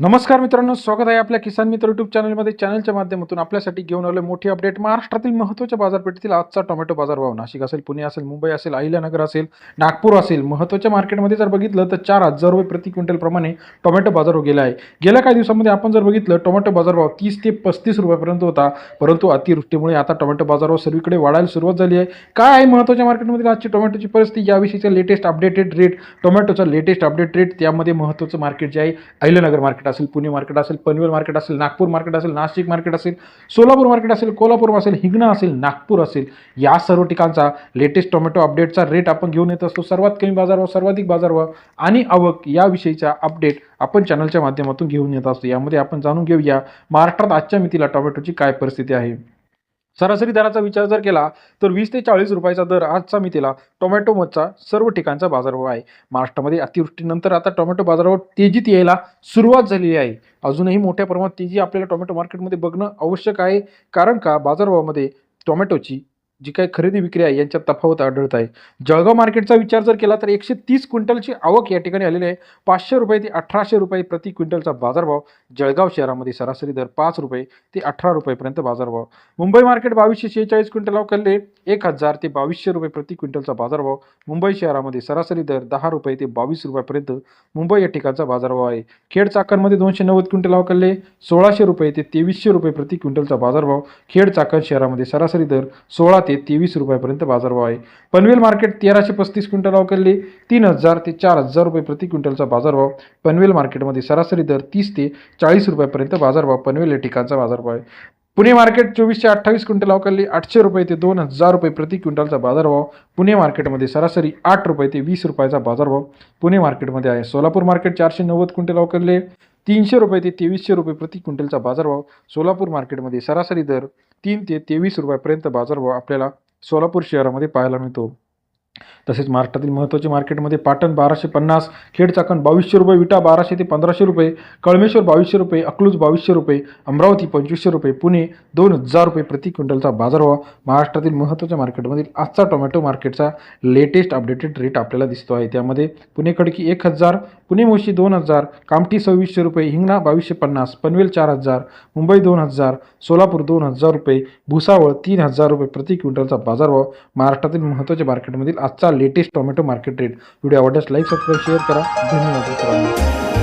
नमस्कार मित्रांनो स्वागत आहे आपल्या किसान मित्र युट्यूब चॅनलमध्ये चॅनलच्या माध्यमातून आपल्यासाठी घेऊन आलो मोठी अपडेट महाराष्ट्रातील महत्त्वाच्या बाजारपेठेतील आजचा टोमॅटो बाजारभाव नाशिक असेल पुणे असेल मुंबई असेल अहिल्यानगर असेल नागपूर असेल महत्त्वाच्या मार्केटमध्ये जर बघितलं तर चार हजार रुपये प्रति क्विंटलप्रमाणे टोमॅटो बाजार हो गेला आहे. गेल्या काही दिवसामध्ये आपण जर बघितलं टोमॅटो बाजारभाव तीस ते पस्तीस रुपयापर्यंत होता. परंतु अतिवृष्टीमुळे आता टोमॅटो बाजारभाव सर्वीकडे वाढायला सुरुवात झाली आहे. काय आहे महत्त्वाच्या मार्केटमध्ये आजची टोमॅटोची परिस्थिती? याविषयीचा लेटेस्ट अपडेटेड रेट टोमॅटोचा लेटेस्ट अपडेट रेट त्यामध्ये महत्त्वाचं मार्केट जे आहे अहिल्यानगर मार्केट असेल पुणे मार्केट असेल पनवेल मार्केट असेल नागपूर मार्केट असेल नाशिक मार्केट असेल सोलापूर मार्केट असेल कोल्हापूर असेल हिंगणा असेल नागपूर असेल या सर्व ठिकाणचा लेटेस्ट टोमॅटो अपडेटचा रेट आपण घेऊन येत असतो. सर्वात कमी बाजारभाव सर्वाधिक बाजारभाव आणि आवक याविषयीचा अपडेट आपण चॅनलच्या माध्यमातून घेऊन येत असतो. यामध्ये आपण जाणून घेऊया महाराष्ट्रात आजच्या मितीला टोमॅटोची काय परिस्थिती आहे. सरासरी दराचा विचार जर केला तर वीस ते चाळीस रुपयाचा दर आजचा मितीला टोमॅटो मधचा सर्व ठिकाणचा बाजारभाव आहे. महाराष्ट्रामध्ये अतिवृष्टीनंतर आता टोमॅटो बाजारावर तेजीत यायला सुरुवात झालेली आहे. अजूनही मोठ्या प्रमाणात तेजी आपल्याला टोमॅटो मार्केटमध्ये बघणं आवश्यक आहे. कारण का? बाजारभावामध्ये टोमॅटोची जी काही खरेदी विक्री आहे यांच्यात तफावत आढळत आहे. जळगाव मार्केटचा विचार जर केला तर एकशे तीस क्विंटलची आवक या ठिकाणी आलेली आहे. पाचशे रुपये ते अठराशे रुपये प्रति क्विंटलचा बाजारभाव जळगाव शहरामध्ये सरासरी दर पाच रुपये ते अठरा रुपयेपर्यंत बाजारभाव. मुंबई मार्केट बावीसशे शेहेचाळीस क्विंटल अवकलले एक हजार ते बावीसशे रुपये प्रति क्विंटलचा बाजारभाव मुंबई शहरामध्ये सरासरी दर दहा रुपये ते बावीस रुपयापर्यंत मुंबई या ठिकाणचा बाजारभाव आहे. खेड चाकणमध्ये दोनशे नव्वद क्विंटल अवकलले सोळाशे रुपये ते तेवीसशे रुपये प्रति क्विंटलचा बाजारभाव खेड चाकण शहरामध्ये सरासरी दर सोळा ते तेवीस रुपयापर्यंत बाजारभाव आहे. पनवेल मार्केट तेराशे पस्तीस क्विंटल अवकलले तीन हजार ते चार हजार रुपये प्रति क्विंटलचा बाजारभाव. पनवेल मार्केटमध्ये सरासरी दर तीस ते चाळीस रुपयापर्यंत बाजारभाव. पनवेल या ठिकाणचा बाजारभाव आहे. पुणे मार्केट चोवीसशे अठ्ठावीस क्विंटल अवकाली आठशे रुपये ते दोन हजार रुपये प्रति क्विंटलचा बाजारभाव. पुणे मार्केटमध्ये सरासरी आठ रुपये ते वीस रुपयाचा बाजारभाव. पुणे मार्केटमध्ये आहे सोलापूर मार्केट चारशे नव्वद क्विंटल अवकलले तीनशे रुपये ते तेवीसशे रुपये प्रति क्विंटलचा बाजारभाव सोलापूर मार्केटमध्ये सरासरी दर तीन ते तेवीस रुपयापर्यंत बाजारभाव आपल्याला सोलापूर शहरामध्ये पाहायला मिळतो. तसेच महाराष्ट्रातील महत्त्वाचे मार्केटमध्ये पाटण बाराशे पन्नास खेड चाकण बावीसशे रुपये विटा बाराशे ते पंधराशे रुपये कळमेश्वर बावीसशे रुपये अकलूज बावीसशे रुपये अमरावती पंचवीसशे रुपये पुणे दोन हजार रुपये प्रति क्विंटलचा बाजारभाव महाराष्ट्रातील महत्त्वाच्या मार्केटमधील आजचा टोमॅटो मार्केटचा लेटेस्ट अपडेटेड रेट आपल्याला दिसतो आहे. त्यामध्ये पुणे खडकी एक हजार पुणे मोशी दोन हजार कामठी सव्वीसशे रुपये हिंगणा बावीसशे पन्नास पनवेल चार हजार मुंबई दोन हजार सोलापूर दोन हजार रुपये भुसावळ तीन हजार रुपये प्रति क्विंटलचा बाजारभाव महाराष्ट्रातील महत्त्वाच्या मार्केटमधील आजचा latest tomato market rate video आवडल्यास लाईक सबस्क्राईब शेअर करा. धन्यवाद